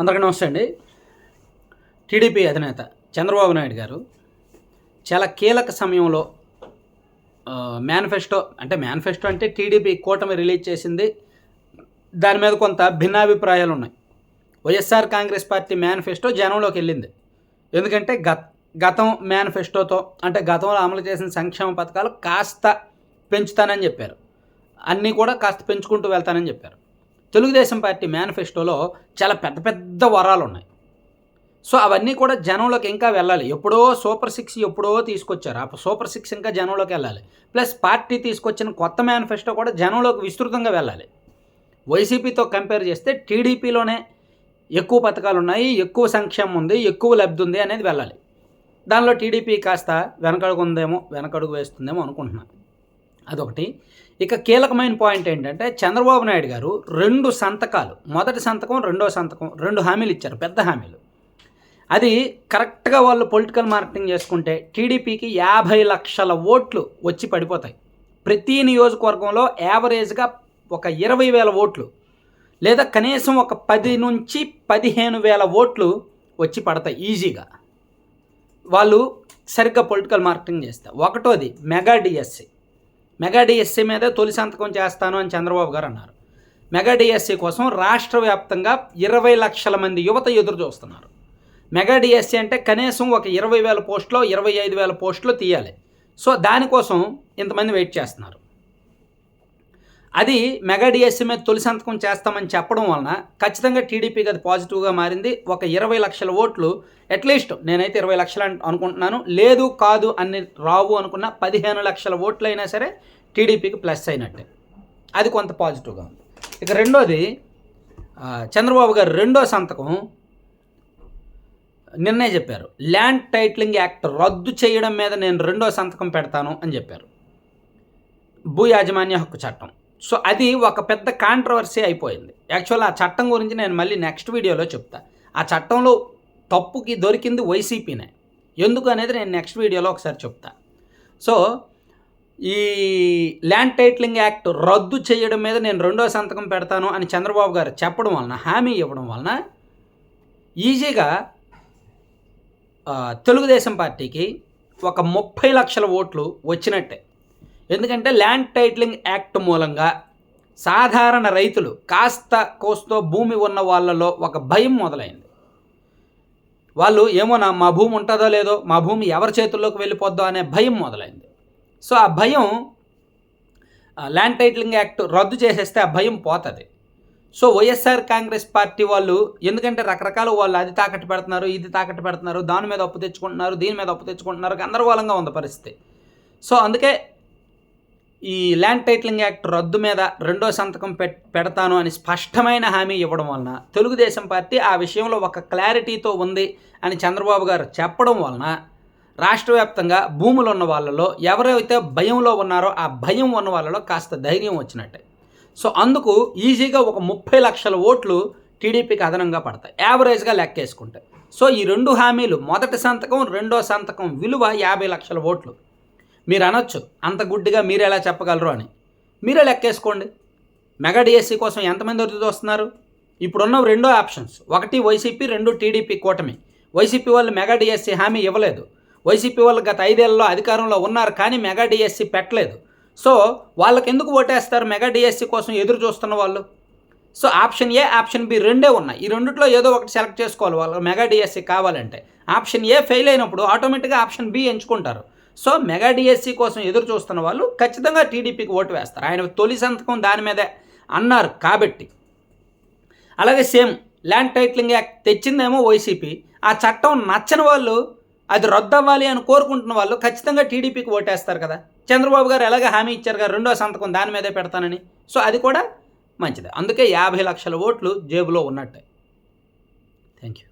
అందరికీ నమస్తే అండి. టీడీపీ అధినేత చంద్రబాబు నాయుడు గారు చాలా కీలక సమయంలో మేనిఫెస్టో అంటే మేనిఫెస్టో అంటే టీడీపీ కూటమి రిలీజ్ చేసింది. దాని మీద కొంత భిన్నాభిప్రాయాలు ఉన్నాయి. వైఎస్ఆర్ కాంగ్రెస్ పార్టీ మేనిఫెస్టో జనంలోకి వెళ్ళింది. ఎందుకంటే గత గతం మేనిఫెస్టోతో అంటే గతంలో అమలు చేసిన సంక్షేమ పథకాలు కాస్త పెంచుతానని చెప్పారు. అన్నీ కూడా కాస్త పెంచుకుంటూ వెళ్తానని చెప్పారు. తెలుగుదేశం పార్టీ మేనిఫెస్టోలో చాలా పెద్ద పెద్ద వరాలు ఉన్నాయి. సో అవన్నీ కూడా జనంలోకి ఇంకా వెళ్ళాలి. ఎప్పుడో సూపర్ సిక్స్ ఎప్పుడో తీసుకొచ్చారు. ఆ సూపర్ సిక్స్ ఇంకా జనంలోకి వెళ్ళాలి. ప్లస్ పార్టీ తీసుకొచ్చిన కొత్త మేనిఫెస్టో కూడా జనంలోకి విస్తృతంగా వెళ్ళాలి. వైసీపీతో కంపేర్ చేస్తే టీడీపీలోనే ఎక్కువ పథకాలు ఉన్నాయి ఎక్కువ సంక్షేమం ఉంది ఎక్కువ లబ్ధి ఉంది అనేది వెళ్ళాలి. దానిలో టీడీపీ కాస్త వెనకడుగు ఉందేమో వెనకడుగు వేస్తుందేమో అనుకుంటున్నాను. అదొకటి. ఇక కీలకమైన పాయింట్ ఏంటంటే చంద్రబాబు నాయుడు గారు రెండు సంతకాలు మొదటి సంతకం రెండో సంతకం రెండు హామీలు ఇచ్చారు పెద్ద హామీలు. అది కరెక్ట్గా వాళ్ళు పొలిటికల్ మార్కెటింగ్ చేసుకుంటే టీడీపీకి యాభై లక్షల ఓట్లు వచ్చి పడిపోతాయి. ప్రతి నియోజకవర్గంలో యావరేజ్గా ఒక ఇరవై వేల ఓట్లు లేదా కనీసం ఒక పది నుంచి పదిహేను వేల ఓట్లు వచ్చి పడతాయి ఈజీగా. వాళ్ళు సరిగ్గా పొలిటికల్ మార్కెటింగ్ చేస్తారు. ఒకటోది మెగా డిఎస్సి. మెగా డిఎస్సి మీద తొలి సంతకం చేస్తాను అని చంద్రబాబు గారు అన్నారు. మెగా డిఎస్సి కోసం రాష్ట్ర వ్యాప్తంగా ఇరవై లక్షల మంది యువత ఎదురు చూస్తున్నారు. మెగా డిఎస్సి అంటే కనీసం ఒక ఇరవై వేల పోస్టులో ఇరవై ఐదు వేల పోస్టులో తీయాలి. సో దానికోసం ఇంతమంది వెయిట్ చేస్తున్నారు. అది మెగా డిఎస్సి మీద తొలి సంతకం చేస్తామని చెప్పడం వలన ఖచ్చితంగా టీడీపీకి అది పాజిటివ్గా మారింది. ఒక ఇరవై లక్షల ఓట్లు అట్లీస్ట్ నేనైతే ఇరవై లక్షలు అనుకుంటున్నాను. లేదు కాదు అని రావు అనుకున్న పదిహేను లక్షల ఓట్లు అయినా సరే టీడీపీకి ప్లస్ అయినట్టే. అది కొంత పాజిటివ్గా ఉంది. ఇక రెండోది చంద్రబాబు గారు రెండో సంతకం నిన్నే చెప్పారు. ల్యాండ్ టైటిలింగ్ యాక్ట్ రద్దు చేయడం మీద నేను రెండో సంతకం పెడతాను అని చెప్పారు. భూ యాజమాన్య హక్కు చట్టం. సో అది ఒక పెద్ద కాంట్రవర్సీ అయిపోయింది. యాక్చువల్ ఆ చట్టం గురించి నేను మళ్ళీ నెక్స్ట్ వీడియోలో చెప్తా. ఆ చట్టంలో తప్పుకి దొరికింది వైసీపీనే ఎందుకు అనేది నేను నెక్స్ట్ వీడియోలో ఒకసారి చెప్తా. సో ఈ ల్యాండ్ టైటిలింగ్ యాక్ట్ రద్దు చేయడం మీద నేను రెండో సంతకం పెడతాను అని చంద్రబాబు గారు చెప్పడం వలన హామీ ఇవ్వడం వలన ఈజీగా తెలుగుదేశం పార్టీకి ఒక ముప్పై లక్షల ఓట్లు వచ్చినట్టే. ఎందుకంటే ల్యాండ్ టైటిలింగ్ యాక్ట్ మూలంగా సాధారణ రైతులు కాస్త కోస్తో భూమి ఉన్న వాళ్ళలో ఒక భయం మొదలైంది. వాళ్ళు ఏమో నా మా భూమి ఉంటుందో లేదో మా భూమి ఎవరి చేతుల్లోకి వెళ్ళిపోద్దో అనే భయం మొదలైంది. సో ఆ భయం ల్యాండ్ టైటిలింగ్ యాక్ట్ రద్దు చేసేస్తే ఆ భయం పోతుంది. సో వైఎస్ఆర్ కాంగ్రెస్ పార్టీ వాళ్ళు ఎందుకంటే రకరకాల వాళ్ళు అది తాకట్టు పెడుతున్నారు ఇది తాకట్టు పెడుతున్నారు దాని మీద అప్పు తెచ్చుకుంటున్నారు దీని మీద అప్పు తెచ్చుకుంటున్నారు గందరగోళంగా ఉంది పరిస్థితి. సో అందుకే ఈ ల్యాండ్ టైటిలింగ్ యాక్ట్ రద్దు మీద రెండో సంతకం పెడతాను అని స్పష్టమైన హామీ ఇవ్వడం వలన తెలుగుదేశం పార్టీ ఆ విషయంలో ఒక క్లారిటీతో ఉంది అని చంద్రబాబు గారు చెప్పడం వలన రాష్ట్ర వ్యాప్తంగా భూములు ఉన్న వాళ్ళలో ఎవరైతే భయంలో ఉన్నారో ఆ భయం ఉన్న వాళ్ళలో కాస్త ధైర్యం వచ్చినట్టే. సో అందుకు ఈజీగా ఒక ముప్పై లక్షల ఓట్లు టీడీపీకి అదనంగా పడతాయి యావరేజ్గా లెక్కేసుకుంటే. సో ఈ రెండు హామీలు మొదటి సంతకం రెండో సంతకం విలువ యాభై లక్షల ఓట్లు. మీరు అనొచ్చు అంత గుడ్డిగా మీరు ఎలా చెప్పగలరు అని. మీరే లెక్కేసుకోండి. మెగా డిఎస్సి కోసం ఎంతమంది ఎదురు చూస్తున్నారు ఇప్పుడున్న రెండో ఆప్షన్స్. ఒకటి వైసీపీ రెండు టీడీపీ కూటమి. వైసీపీ వాళ్ళు మెగా డిఎస్సి హామీ ఇవ్వలేదు. వైసీపీ వాళ్ళు గత ఐదేళ్ళలో అధికారంలో ఉన్నారు కానీ మెగా డిఎస్సి పెట్టలేదు. సో వాళ్ళకి ఎందుకు ఓటేస్తారు మెగా డిఎస్సి కోసం ఎదురు చూస్తున్న వాళ్ళు? So option A option B రెండే ఉన్నాయి. ఈ రెండిట్లో ఏదో ఒకటి సెలెక్ట్ చేసుకోవాలి వాళ్ళు. మెగా డిఎస్సి కావాలంటే. ఆప్షన్ ఏ ఫెయిల్ అయినప్పుడు ఆటోమేటిక్గా ఆప్షన్ బి ఎంచుకుంటారు. సో మెగా డిఎస్సి కోసం ఎదురు చూస్తున్న వాళ్ళు ఖచ్చితంగా టీడీపీకి ఓటు వేస్తారు. ఆయన తొలి సంతకం దాని మీదే అన్నారు కాబట్టి. అలాగే సేమ్ ల్యాండ్ టైటిలింగ్ యాక్ట్ తెచ్చిందేమో వైసీపీ ఆ చట్టం నచ్చని వాళ్ళు అది రద్దవ్వాలి అని కోరుకుంటున్న వాళ్ళు ఖచ్చితంగా టీడీపీకి ఓటేస్తారు కదా. చంద్రబాబు గారు ఎలాగ హామీ ఇచ్చారు కదా రెండో సంతకం దాని మీదే పెడతానని. సో అది కూడా మంచిది. అందుకే యాభై లక్షల ఓట్లు జేబులో ఉన్నట్టే. Thank you